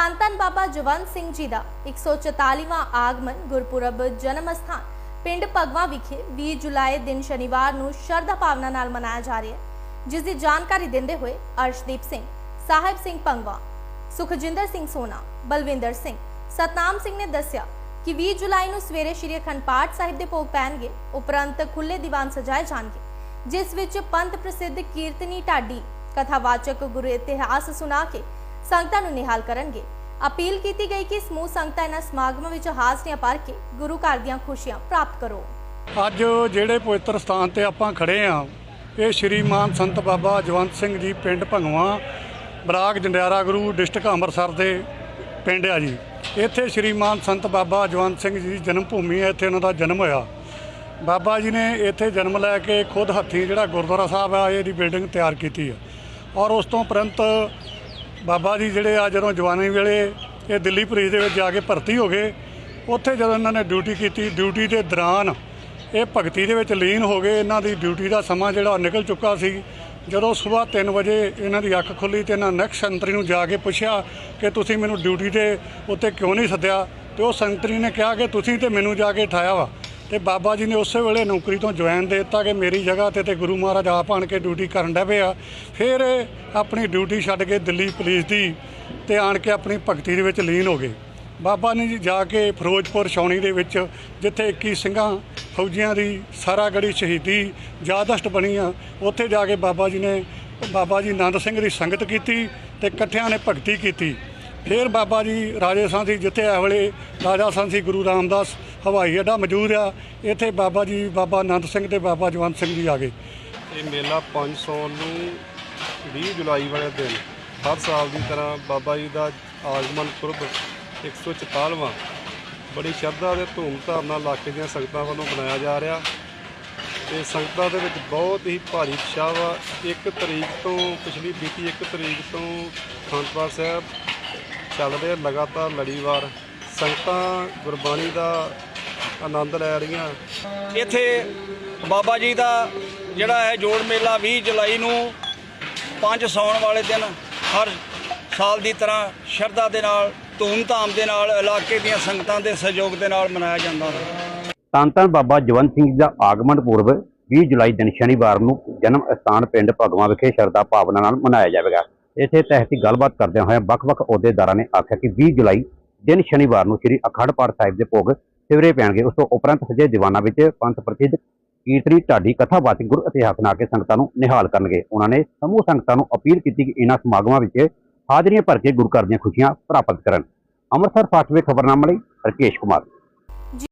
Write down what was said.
ਧੰਨ ਧੰਨ ਬਾਬਾ ਜਵੰਤ ਸਿੰਘ ਜੀ ਦਾ 144ਵਾਂ ਆਗਮਨ ਗੁਰਪੁਰਬ ਜਨਮ ਅਸਥਾਨ ਪਿੰਡ ਭਗਵਾ ਵਿਖੇ 20 ਜੁਲਾਈ ਦਿਨ ਸ਼ਨੀਵਾਰ ਨੂੰ ਸ਼ਰਧਾ ਭਾਵਨਾ ਨਾਲ ਮਨਾਇਆ ਜਾ ਰਿਹਾ ਹੈ। ਜਿਸ ਦੀ ਜਾਣਕਾਰੀ ਦਿੰਦੇ ਹੋਏ ਅਰਸ਼ਦੀਪ ਸਿੰਘ, ਸਾਹਿਬ ਸਿੰਘ ਪੰਗਵਾ ਸੁਖਜਿੰਦਰ ਸਿੰਘ ਸੋਨਾ, ਬਲਵਿੰਦਰ ਸਿੰਘ, ਸਤਨਾਮ ਸਿੰਘ ਨੇ ਦੱਸਿਆ ਕਿ 20 ਜੁਲਾਈ ਨੂੰ ਸਵੇਰੇ ਸ਼੍ਰੀ ਅਖੰਡ ਪਾਠ ਸਾਹਿਬ ਦੇ ਭੋਗ ਪੈਣਗੇ। ਉਪਰੰਤ ਖੁੱਲੇ ਦੀਵਾਨ ਸਜਾਏ ਜਾਣਗੇ, ਜਿਸ ਵਿੱਚ ਪੰਥ ਪ੍ਰਸਿੱਧ ਕੀਰਤਨੀ ਢਾਡੀ, ਕਥਾਵਾਚਕ ਗੁਰੂ ਇਤਿਹਾਸ ਸੁਣਾ ਕੇ ਸੰਗਤਾਂ ਨੂੰ ਨਿਹਾਲ ਕਰਨਗੇ। ਅਪੀਲ ਕੀਤੀ ਗਈ ਕਿ ਸਮੂਹ ਸੰਗਤਾਂ ਇਹਨਾਂ ਸਮਾਗਮਾਂ ਵਿੱਚ ਹਾਜ਼ਰੀਆਂ ਭਰ ਕੇ ਗੁਰੂ ਘਰ ਦੀਆਂ ਖੁਸ਼ੀਆਂ ਪ੍ਰਾਪਤ ਕਰੋ। ਅੱਜ ਜਿਹੜੇ ਪਵਿੱਤਰ ਸਥਾਨ ਤੇ ਆਪਾਂ ਖੜੇ ਆ, ਇਹ ਸ਼੍ਰੀਮਾਨ ਸੰਤ ਬਾਬਾ ਜਵੰਤ ਸਿੰਘ ਜੀ ਪਿੰਡ ਭੰਗਵਾ ਬਲਾਕ ਜੰਡਿਆਰਾ ਗੁਰੂ ਡਿਸਟ੍ਰਿਕਟ ਅੰਮ੍ਰਿਤਸਰ ਦੇ ਪਿੰਡ ਆ ਜੀ। ਇੱਥੇ ਸ਼੍ਰੀਮਾਨ ਸੰਤ ਬਾਬਾ ਜਵੰਤ ਸਿੰਘ ਜੀ ਦੀ ਜਨਮ ਭੂਮੀ ਹੈ, ਇੱਥੇ ਉਹਨਾਂ ਦਾ ਜਨਮ ਹੋਇਆ। ਬਾਬਾ ਜੀ ਨੇ ਇੱਥੇ ਜਨਮ ਲੈ ਕੇ ਖੁਦ ਹੱਥੀਂ ਜਿਹੜਾ ਗੁਰਦੁਆਰਾ ਸਾਹਿਬ ਆ, ਇਹਦੀ ਬਿਲਡਿੰਗ ਤਿਆਰ ਕੀਤੀ ਆ। ਔਰ ਉਸ ਤੋਂ ਉਪਰੰਤ ਬਾਬਾ ਜੀ ਜਿਹੜੇ ਆ ਜਦੋਂ ਜਵਾਨੀ ਵੇਲੇ ਇਹ ਦਿੱਲੀ ਪੁਲਿਸ ਦੇ ਵਿੱਚ ਜਾ ਕੇ ਭਰਤੀ ਹੋ ਗਏ, ਉੱਥੇ ਜਦੋਂ ਇਹਨਾਂ ਨੇ ਡਿਊਟੀ ਕੀਤੀ, ਡਿਊਟੀ ਦੇ ਦੌਰਾਨ ਇਹ ਭਗਤੀ ਦੇ ਵਿੱਚ ਲੀਨ ਹੋ ਗਏ, ਇਹਨਾਂ ਦੀ ਡਿਊਟੀ ਦਾ ਸਮਾਂ ਜਿਹੜਾ ਉਹ ਨਿਕਲ ਚੁੱਕਾ ਸੀ। ਜਦੋਂ ਸਵੇਰ 3 ਵਜੇ ਇਹਨਾਂ ਦੀ ਅੱਖ ਖੁੱਲੀ ਤੇ ਇਹਨਾਂ ਨੈਕਸਟ ਸੰਤਰੀ ਨੂੰ ਜਾ ਕੇ ਪੁੱਛਿਆ ਕਿ ਤੁਸੀਂ ਮੈਨੂੰ ਡਿਊਟੀ ਦੇ ਉੱਤੇ ਕਿਉਂ ਨਹੀਂ ਸੱਦਿਆ, ਤੇ ਉਹ ਸੰਤਰੀ ਨੇ ਕਿਹਾ ਕਿ ਤੁਸੀਂ ਤੇ ਮੈਨੂੰ ਜਾ ਕੇ ਠਾਇਆ ਵਾ। ਤੇ ਬਾਬਾ ਜੀ ਨੇ ਉਸੇ ਵੇਲੇ ਨੌਕਰੀ ਤੋਂ ਜੁਆਇਨ ਦੇ ਦਿੱਤਾ ਕਿ ਮੇਰੀ ਜਗ੍ਹਾ ਤੇ ਤੇ ਗੁਰੂ ਮਹਾਰਾਜ ਆਪ ਆਣ ਕੇ ਡਿਊਟੀ ਕਰਨ ਡੈ ਪਏ ਆ। ਫਿਰ ਇਹ ਆਪਣੀ ਡਿਊਟੀ ਛੱਡ ਕੇ ਦਿੱਲੀ ਪੁਲਿਸ ਦੀ ਤੇ ਆਣ ਕੇ ਆਪਣੀ ਭਗਤੀ ਦੇ ਵਿੱਚ ਲੀਨ ਹੋ ਗਏ। ਬਾਬਾ ਨੇ ਜੀ ਜਾ ਕੇ ਫਿਰੋਜ਼ਪੁਰ, ਛਾਉਣੀ ਦੇ ਵਿੱਚ, ਜਿੱਥੇ 21 ਸਿੰਘਾਂ ਫੌਜੀਆਂ ਦੀ ਸਾਰਾਗੜੀ ਸ਼ਹੀਦੀ ਯਾਦਸ਼ਟ ਬਣੀ ਆ, ਉੱਥੇ ਜਾ ਕੇ ਬਾਬਾ ਜੀ ਨੇ, ਬਾਬਾ ਜੀ ਆਨੰਦ ਸਿੰਘ ਦੀ ਸੰਗਤ ਕੀਤੀ ਤੇ ਇਕੱਠਿਆਂ ਨੇ ਭਗਤੀ ਕੀਤੀ। ਫਿਰ ਬਾਬਾ ਜੀ ਰਾਜੇ ਸਾਂਸੀ ਜਿੱਥੇ ਇਹ ਵੇਲੇ, ਰਾਜਾ ਸਾਂਸੀ ਗੁਰੂ ਰਾਮਦਾਸ ਹਵਾਈ ਅੱਡਾ ਮੌਜੂਦ ਆ। ਇੱਥੇ ਬਾਬਾ ਜੀ, ਬਾਬਾ ਅਨੰਦ ਸਿੰਘ ਤੇ ਬਾਬਾ ਜਵੰਤ ਸਿੰਘ ਜੀ ਆ ਗਏ। ਇਹ ਮੇਲਾ 500 ਨੂੰ 20 ਜੁਲਾਈ ਵਾਲੇ ਦਿਨ, ਹਰ ਸਾਲ ਦੀ ਤਰ੍ਹਾਂ ਬਾਬਾ ਜੀ ਦਾ ਆਗਮਨ ਪੁਰਬ 144ਵਾਂ ਬੜੀ ਸ਼ਰਧਾ ਤੇ ਧੂਮਧਾਮ ਨਾਲ ਇਲਾਕੇ ਦੀਆਂ ਸੰਗਤਾਂ ਵੱਲੋਂ ਮਨਾਇਆ ਜਾ ਰਿਹਾ। ਤੇ ਸੰਗਤਾਂ ਦੇ ਵਿੱਚ ਬਹੁਤ ਹੀ ਭਾਰੀ ਉਤਸ਼ਾਹ ਵਾ। ਇੱਕ ਤਰੀਕ ਤੋਂ ਪਿਛਲੀ ਬੀਤੀ ਇੱਕ ਤਰੀਕ ਤੋਂ ਖੰਡਪਾਲ ਸਾਹਿਬ ਚੱਲ ਰਿਹਾ ਲਗਾਤਾਰ ਲੜੀਵਾਰ। ਸੰਗਤਾਂ ਗੁਰਬਾਣੀ ਦਾ ਆਨੰਦ ਲੈ ਰਹੀਆਂ। ਇੱਥੇ ਬਾਬਾ ਜੀ ਦਾ ਜਿਹੜਾ ਹੈ ਜੋੜ ਮੇਲਾ 20 ਜੁਲਾਈ ਨੂੰ ਪੰਜ ਸੌਣ ਵਾਲੇ ਦਿਨ ਹਰ ਸਾਲ ਦੀ ਤਰ੍ਹਾਂ ਸ਼ਰਧਾ ਦੇ ਨਾਲ, ਧੂਮ-ਧਾਮ ਦੇ ਨਾਲ ਇਲਾਕੇ ਦੀਆਂ ਸੰਗਤਾਂ ਦੇ ਸਹਿਯੋਗ ਦੇ ਨਾਲ ਮਨਾਇਆ ਜਾਂਦਾ ਹੈ। ਧੰਨ ਧੰਨ ਬਾਬਾ ਜਵੰਤ ਸਿੰਘ ਜੀ ਦਾ ਆਗਮਨ ਪੁਰਬ 20 ਜੁਲਾਈ ਦਿਨ ਸ਼ਨੀਵਾਰ ਨੂੰ ਜਨਮ ਸਥਾਨ ਪਿੰਡ ਭਗਵਾਂ ਵਿਖੇ ਸ਼ਰਧਾ ਭਾਵਨਾ ਨਾਲ ਮਨਾਇਆ ਜਾਵੇਗਾ। ਇਸੇ ਤਹਿਤ ਹੀ ਗੱਲਬਾਤ ਕਰਦਿਆਂ ਹੋਇਆਂ ਵੱਖ-ਵੱਖ ਅਹੁਦੇਦਾਰਾਂ ਨੇ ਆਖਿਆ ਕਿ 20 ਜੁਲਾਈ ਦਿਨ ਸ਼ਨੀਵਾਰ ਨੂੰ ਸ੍ਰੀ ਅਖੰਡ ਪਾਠ ਸਾਹਿਬ ਦੇ ਭੋਗ ਸਿਵਰੇ ਪੈਣਗੇ। ਉਸ ਤੋਂ ਉਪਰੰਤ ਸਜੇ ਦੀਵਾਨਾਂ ਵਿੱਚ ਪੰਥ ਪ੍ਰਸਿੱਧ ਕੀਰਤਨੀ, ਢਾਡੀ ਕਥਾਵਾਚਕ ਗੁਰ ਇਤਿਹਾਸ ਸੁਣਾ ਕੇ ਸੰਗਤਾਂ ਨੂੰ ਨਿਹਾਲ ਕਰਨਗੇ। ਉਹਨਾਂ ਨੇ ਸਮੂਹ ਸੰਗਤਾਂ ਨੂੰ ਅਪੀਲ ਕੀਤੀ ਕਿ ਇਹਨਾਂ ਸਮਾਗਮਾਂ ਵਿੱਚ ਹਾਜ਼ਰੀਆਂ ਭਰ ਕੇ ਗੁਰੂ ਘਰ ਦੀਆਂ ਖੁਸ਼ੀਆਂ ਪ੍ਰਾਪਤ ਕਰਨ। ਅੰਮ੍ਰਿਤਸਰ ਫਾਸਟਵੇ ਖਬਰਨਾਮਾ ਲਈ ਰਕੇਸ਼ ਕੁਮਾਰ।